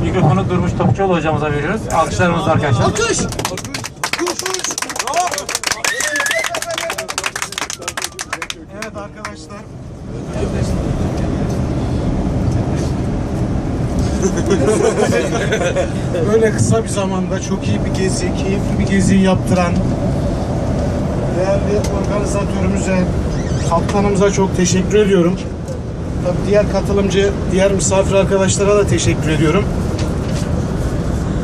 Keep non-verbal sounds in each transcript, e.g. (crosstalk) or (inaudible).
Mikrofonu Durmuş Topçuoğlu hocamıza veriyoruz. Alkışlarımız arkadaşlar. Alkış. Evet arkadaşlar. Böyle kısa bir zamanda çok iyi bir gezi, keyifli bir gezi yaptıran değerli organizatörümüze, kaptanımıza çok teşekkür ediyorum. Tabii diğer katılımcı, diğer misafir arkadaşlara da teşekkür ediyorum.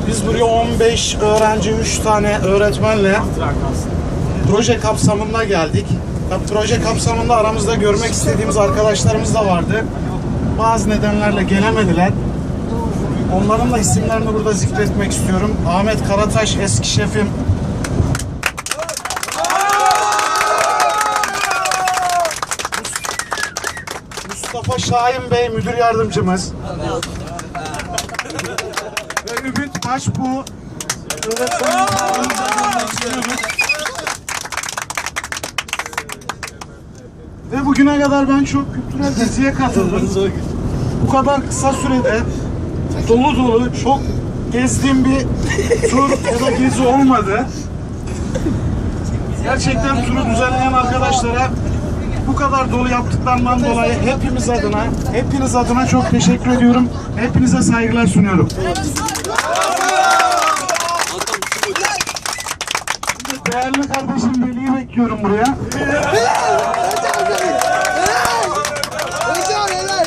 Biz buraya 15 öğrenci, 3 tane öğretmenle proje kapsamında geldik. Tabii proje kapsamında aramızda görmek istediğimiz arkadaşlarımız da vardı. Bazı nedenlerle gelemediler. Onların da isimlerini burada zikretmek istiyorum. Ahmet Karataş eski şefim. Mustafa Şahin Bey müdür yardımcımız. Ümit istiyoruz. Ve bugüne kadar ben çok kültürel geziye katıldım. Bu kadar kısa sürede dolu dolu çok gezdiğim bir tur ya da gezi olmadı. Gerçekten turu düzenleyen arkadaşlara bu kadar dolu yaptıklarından dolayı hepimiz adına, hepiniz adına çok teşekkür ediyorum. Hepinize saygılar sunuyorum. Değerli kardeşim Veli'yi bekliyorum buraya. Hocam helal.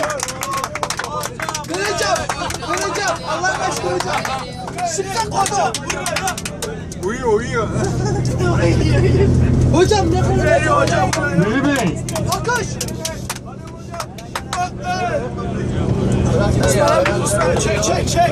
Vereceğim. Vereceğim. Allah aşkına hocam. Şimdi kodu. Uyuyor uyuyor. Hocam ne kadar hocam. Veli Bey. Alkış. Çek çek çek.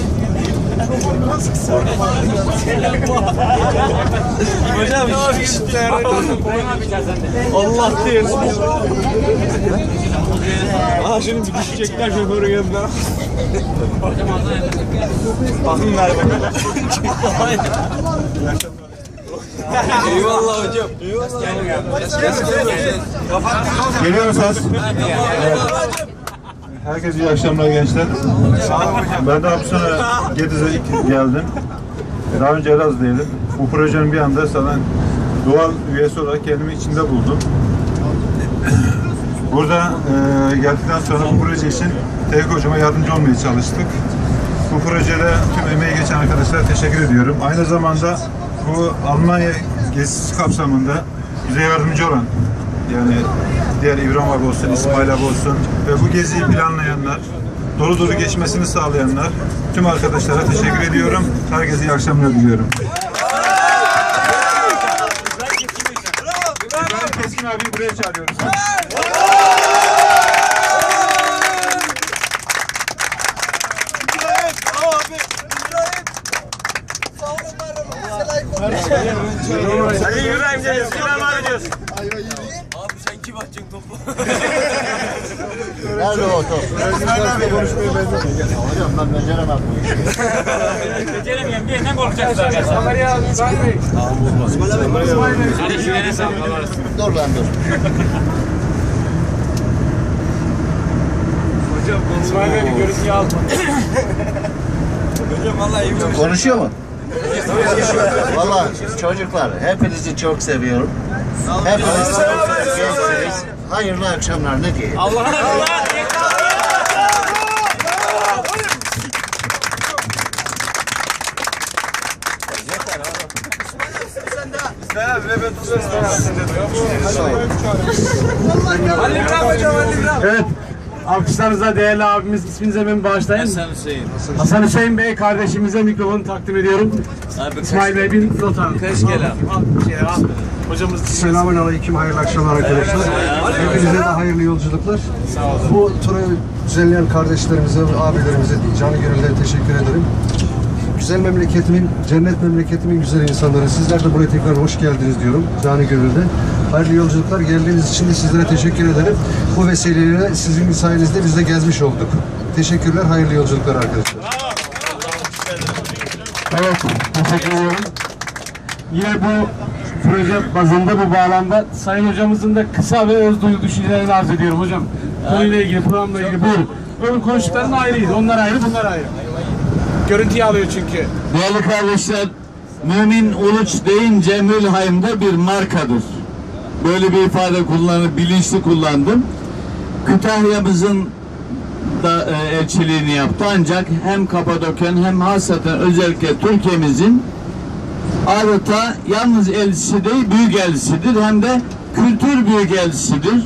Hocam Allah diyor. Aa şimdi bir düşecekler şoförün yanına. Bakın ver Eyvallah hocam. Geliyor musunuz? Evet. Herkese iyi akşamlar gençler. Ben de sene Gediz'e ilk geldim. Daha önce Elazığ'daydım. Bu projenin bir anda zaten doğal üyesi olarak kendimi içinde buldum. Burada e, geldikten sonra bu proje için Tevfik Hocama yardımcı olmaya çalıştık. Bu projede tüm emeği geçen arkadaşlara teşekkür ediyorum. Aynı zamanda bu Almanya gezisi kapsamında bize yardımcı olan yani diğer İbrahim abi olsun, İsmail abi olsun ve bu geziyi planlayanlar, dolu dolu geçmesini sağlayanlar tüm arkadaşlara teşekkür ediyorum. Herkese iyi akşamlar diliyorum. İbrahim Keskin abi buraya çağırıyoruz. Hadi İbrahim gel. Selam alacağız. Nerede o top? Hocam ben beceremem bu işi. Beceremiyorum diye ne korkacaksınız arkadaşlar? Kamerayı al. Hadi şuraya sağ Dur lan dur. İsmail Bey bir görüntüyü al. Hocam vallahi iyi Konuşuyor mu? Valla çocuklar hepinizi çok seviyorum. Hepiniz gençsiniz. Hayırlı akşamlar ne diyeyim? Allah'a Allah. Ali İbrahim hocam Ali İbrahim. Evet. Alkışlarınızla değerli abimiz isminize ben bağışlayın. Hasan Hüseyin. Hasan Hüseyin Bey kardeşimize mikrofonu takdim ediyorum. Abi İsmail Bey bir not alın. Kaç gel abi. Hocamız Selamun Aleyküm, hayırlı akşamlar arkadaşlar. Hepinize de hayırlı yolculuklar. Bu turu düzenleyen kardeşlerimize abilerimize canı gönülden teşekkür ederim. Güzel memleketimin, cennet memleketimin güzel insanları. Sizler de buraya tekrar hoş geldiniz diyorum. Cani gönülden. Hayırlı yolculuklar. Geldiğiniz için de sizlere teşekkür ederim. Bu vesileyle sizin sayenizde biz de gezmiş olduk. Teşekkürler. Hayırlı yolculuklar arkadaşlar. Evet, teşekkür ediyorum. Yine bu proje bazında bu bağlamda Sayın Hocamızın da kısa ve öz duygu düşüncelerini arz ediyorum hocam. Konuyla ilgili, programla ilgili buyurun. Öbür konuştukların ayrıydı. Onlar ayrı, bunlar ayrı. Görüntüyü alıyor çünkü. Değerli kardeşler, Mümin Uluç deyince Mülheim'de bir markadır. Böyle bir ifade kullanıp bilinçli kullandım. Kütahya'mızın da e, elçiliğini yaptı ancak hem Kapadokya'nın hem hasaten özellikle Türkiye'mizin adeta yalnız elçisi değil büyük elçisidir hem de kültür büyük elçisidir.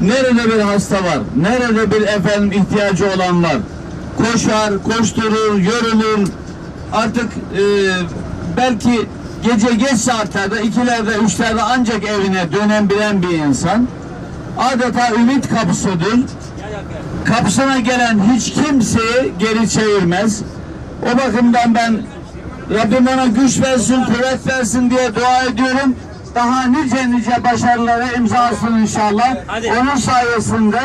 Nerede bir hasta var, nerede bir efendim ihtiyacı olan var, koşar, koşturur, yorulur. Artık e, belki gece geç saatlerde, ikilerde, üçlerde ancak evine dönebilen bir insan. Adeta ümit kapısıdır. Kapısına gelen hiç kimseyi geri çevirmez. O bakımdan ben Rabbim ona güç versin, kuvvet versin diye dua ediyorum. Daha nice nice başarılara imzasın inşallah. Onun sayesinde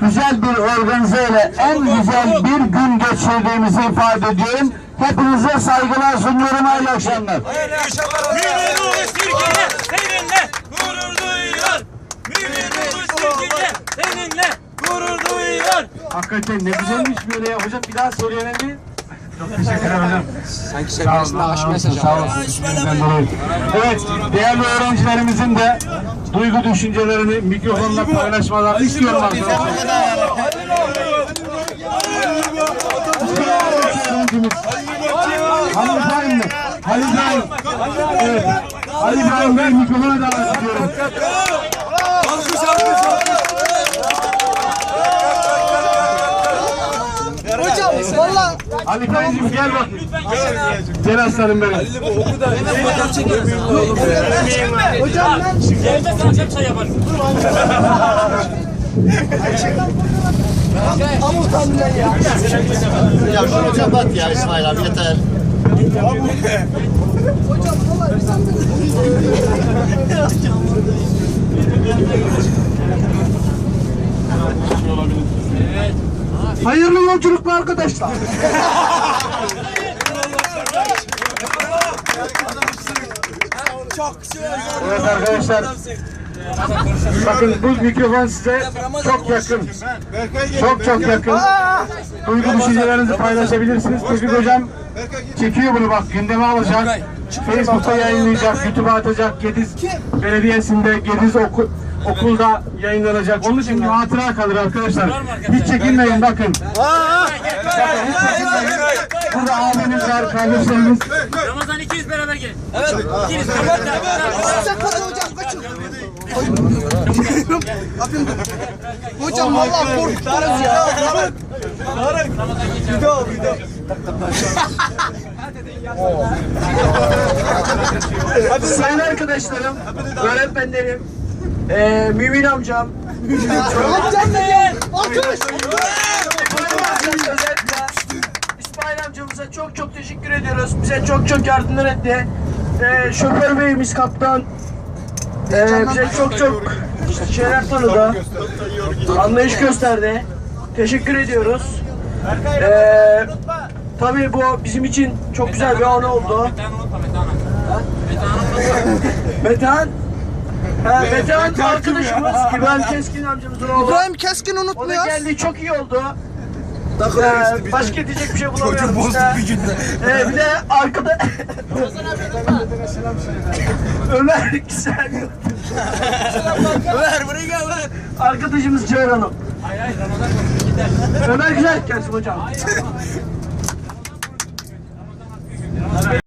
güzel bir organizeyle en güzel bir gün geçirdiğimizi ifade ediyorum. Hepinize saygılar sunuyorum. Hayırlı akşamlar. Mümin uluş Türkiye seninle gurur duyuyor. Mümin uluş Türkiye seninle gurur duyuyor. Hakikaten ne güzelmiş böyle ya. Hocam bir daha söyleyelim? Çok teşekkür ederim hocam. Sanki sevgilisine aşk mesajı. Sağ dolayı. Evet, değerli öğrencilerimizin de duygu düşüncelerini mikrofonla paylaşmalarını istiyorum arkadaşlar. Ali İbrahim mi? Ali İbrahim. Evet. Ali İbrahim Bey mikrofona davet ediyorum. Ali Kayıcım gel bak. Gel aslanım benim. hocam ben Evde sana çay yaparım. ama utandım ben ya. Ya şunu kapat ya İsmail abi yeter. Hocam valla utandım. Hayırlı yolculuklar arkadaşlar. Evet arkadaşlar. Bakın bu mikrofon size çok yakın. Çok çok yakın. Duygu düşüncelerinizi paylaşabilirsiniz. Tevfik hocam çekiyor bunu bak gündeme alacak. Facebook'ta yayınlayacak, YouTube'a atacak. Gediz Belediyesi'nde, Gediz oku, okulda yayınlanacak. Onun için bir hatıra kalır arkadaşlar. Hiç çekinmeyin bakın. Burada abimiz var, kardeşlerimiz. Ramazan ikiniz beraber gelin. Evet. İkiniz kapat da. Sen kadar hocam kaçın. Hocam valla korkuttunuz ya. Sayın arkadaşlarım, öğretmenlerim, eee Mümin amcam, Amcam ne ya? Arkadaş. özellikle İsmail amcamıza çok çok teşekkür ediyoruz. Bize çok çok yardımlar etti. Eee şoför beyimiz kaptan eee bize çok çok şeyler tanıdı. Anlayış gösterdi. Teşekkür ediyoruz. Eee tabii bu bizim için çok güzel bir an oldu. Metehan Ha, Metehan arkadaşımız İbrahim Keskin amcamızın oğlu. İbrahim Keskin O da geldi çok iyi oldu. Ee, başka diyecek bir şey bulamıyorum işte. Ee, bir de arkada Ömer (laughs) güzel. Ömer buraya gel lan. Arkadaşımız Ceyhan Hanım. Ömer güzel gelsin hocam.